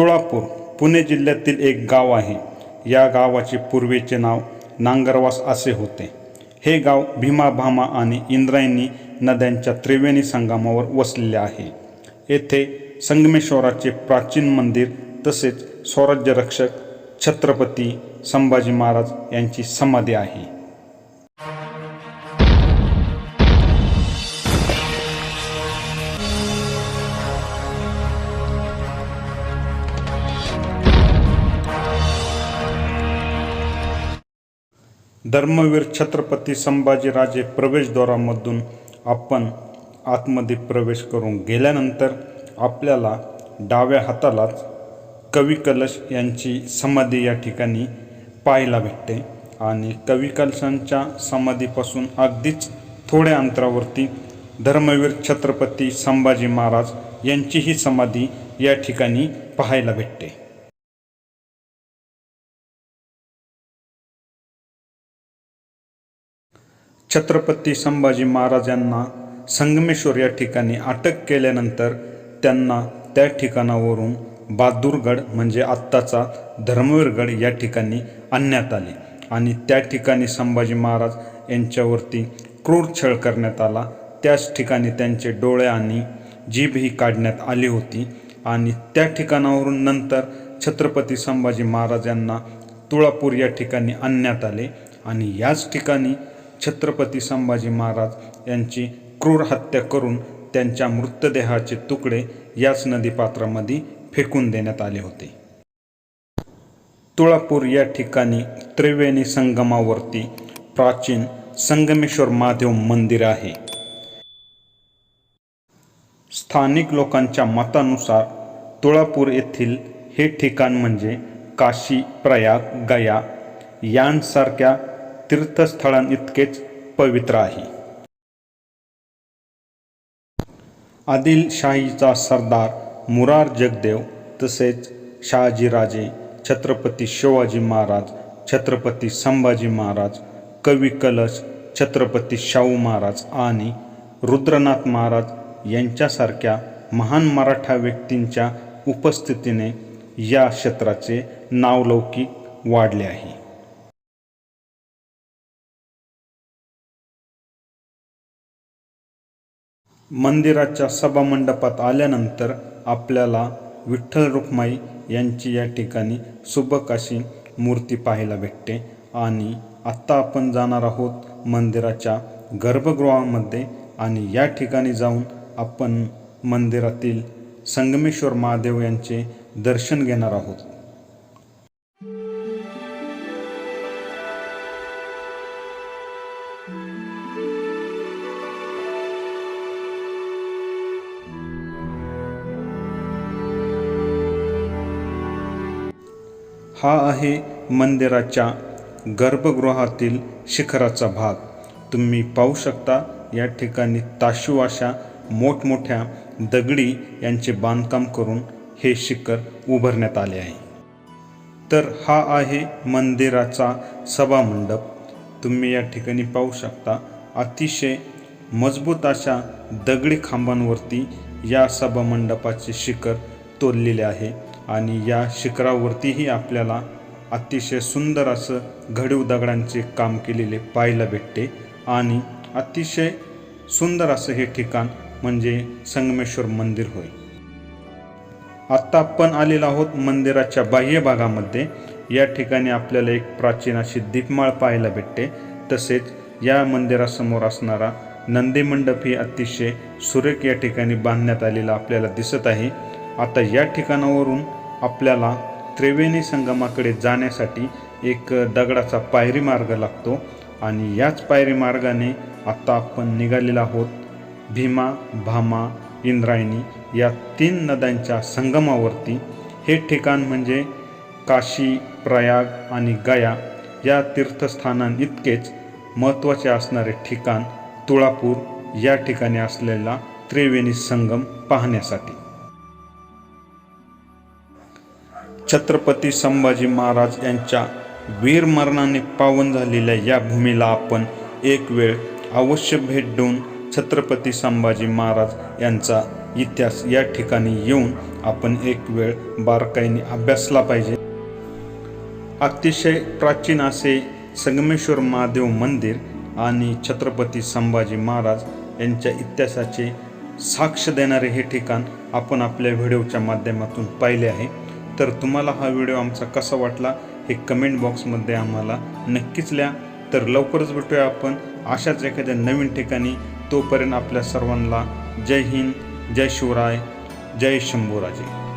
तुळापूर पुणे जिल्ह्यातील एक गाव आहे. या गावाचे पूर्वीचे नाव नांगरवास असे होते. हे गाव भीमा भामा आणि इंद्रायणी नद्यांच्या त्रिवेणी संगमावर वसलेले आहे. येथे संगमेश्वराचे प्राचीन मंदिर तसेच स्वराज्य रक्षक छत्रपती संभाजी महाराज यांची समाधी आहे. धर्मवीर छत्रपती संभाजीराजे प्रवेशद्वारामधून आपण आतमध्ये प्रवेश करून गेल्यानंतर आपल्याला डाव्या हातालाच कवी कलश यांची समाधी या ठिकाणी पाहायला भेटते. आणि कवी कलशांच्या समाधीपासून अगदीच थोड्या अंतरावरती धर्मवीर छत्रपती संभाजी महाराज यांचीही समाधी या ठिकाणी पाहायला भेटते. छत्रपती संभाजी महाराजांना संगमेश्वर या ठिकाणी अटक केल्यानंतर त्यांना त्या ठिकाणावरून बहादूरगड म्हणजे आत्ताचा धर्मवीरगड या ठिकाणी आणण्यात आले. आणि त्या ठिकाणी संभाजी महाराज यांच्यावरती क्रूर छळ करण्यात आला. त्याच ठिकाणी त्यांचे डोळे आणि जीभही काढण्यात आली होती. आणि त्या ठिकाणावरून नंतर छत्रपती संभाजी महाराजांना तुळापूर या ठिकाणी आणण्यात आले. आणि याच ठिकाणी छत्रपती संभाजी महाराज यांची क्रूर हत्या करून त्यांच्या मृतदेहाचे तुकडे याच नदीपात्रामध्ये फेकून देण्यात आले होते. तुळापूर या ठिकाणी त्रिवेणी संगमावरती प्राचीन संगमेश्वर महादेव मंदिर आहे. स्थानिक लोकांच्या मतानुसार तुळापूर येथील हे ठिकाण म्हणजे काशी प्रयाग गया यांसारख्या तीर्थस्थळांइतकेच पवित्र आहे. आदिलशाहीचा सरदार मुरार जगदेव तसेच शहाजीराजे छत्रपती शिवाजी महाराज छत्रपती संभाजी महाराज कवी कलश छत्रपती शाहू महाराज आणि रुद्रनाथ महाराज यांच्यासारख्या महान मराठा व्यक्तींच्या उपस्थितीने या क्षेत्राचे नावलौकिक वाढले आहे. मंदिराच्या सभामंडपात आल्यानंतर आपल्याला विठ्ठल रुक्माई यांची या ठिकाणी सुबक अशी मूर्ती पाहायला भेटते. आणि आत्ता आपण जाणार आहोत मंदिराच्या गर्भगृहामध्ये आणि या ठिकाणी जाऊन आपण मंदिरातील संगमेश्वर महादेव यांचे दर्शन घेणार आहोत. हा आहे मंदिराच्या गर्भगृहातील शिखराचा भाग. तुम्ही पाहू शकता या ठिकाणी ताशू अशा मोठमोठ्या दगडी यांचे बांधकाम करून हे शिखर उभारण्यात आले आहे. तर हा आहे मंदिराचा सभामंडप. तुम्ही या ठिकाणी पाहू शकता अतिशय मजबूत अशा दगडी खांबांवरती या सभामंडपाचे शिखर तोललेले आहे. आणि या शिखरावरतीही आपल्याला अतिशय सुंदर असं घडीव दगडांचे काम केलेले पाहायला भेटते. आणि अतिशय सुंदर असं हे ठिकाण म्हणजे संगमेश्वर मंदिर होय. आत्ता आपण आलेलो आहोत मंदिराच्या बाह्य भागामध्ये. या ठिकाणी आपल्याला एक प्राचीन अशी दीपमाळ पाहायला भेटते. तसेच या मंदिरासमोर असणारा नंदी मंडप ही अतिशय सुरेख या ठिकाणी बांधण्यात आलेला आपल्याला दिसत आहे. आता या ठिकाणावरून आपल्याला त्रिवेणी संगमाकडे जाण्यासाठी एक दगडाचा पायरी मार्ग लागतो आणि याच पायरी मार्गाने आत्ता आपण निघालेला आहोत भीमा भामा इंद्रायणी या तीन नद्यांच्या संगमावरती. हे ठिकाण म्हणजे काशी प्रयाग आणि गया या तीर्थस्थानांइतकेच महत्त्वाचे असणारे ठिकाण तुळापूर या ठिकाणी असलेला त्रिवेणी संगम पाहण्यासाठी. छत्रपती संभाजी महाराज यांच्या वीरमरणाने पावन झालेल्या या भूमीला आपण एक वेळ अवश्य भेट देऊन छत्रपती संभाजी महाराज यांचा इतिहास या ठिकाणी येऊन आपण एक वेळ बारकाईने अभ्यासला पाहिजे. अतिशय प्राचीन असे संगमेश्वर महादेव मंदिर आणि छत्रपती संभाजी महाराज यांच्या इतिहासाचे साक्ष देणारे हे ठिकाण आपण आपल्या व्हिडिओच्या माध्यमातून पाहिले आहे. तर तुम्हाला हा व्हिडिओ आमचा कसा वाटला हे कमेंट बॉक्समध्ये आम्हाला नक्कीच लिहा. तर लवकरच भेटूया आपण अशाच एखाद्या नवीन ठिकाणी. तोपर्यंत आपल्या सर्वांना जय हिंद जय शिवराय जय शंभूराजे.